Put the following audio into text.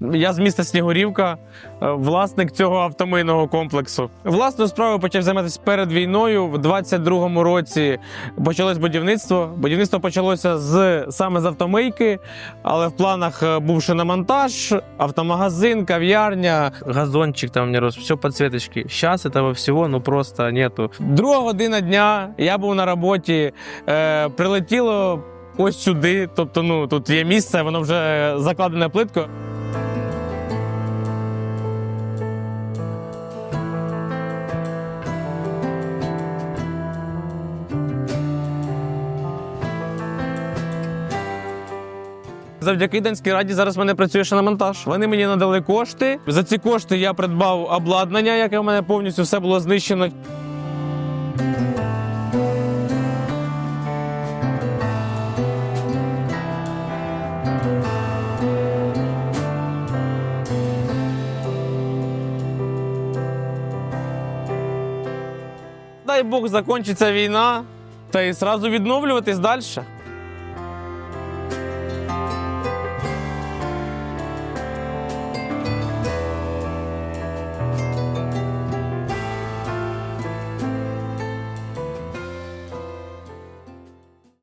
Я з міста Снігурівка, е, власник цього автомийного комплексу. Власною справою почав займатися перед війною. В 22-му році почалось будівництво. Будівництво почалося з саме з автомийки, але в планах е, був шиномонтаж, автомагазин, кав'ярня, газончик там не рос, все подсветочки. Зараз этого всього ну просто нету. Друга година дня я був на роботі, е, прилетіло. Ось сюди, тобто, ну тут є місце, воно вже закладене плиткою. Завдяки Данській раді зараз в мене працює шиномонтаж. Вони мені надали кошти. За ці кошти я придбав обладнання, яке в мене повністю все було знищено. Дай Бог закінчиться війна, та і зразу відновлюватись далі.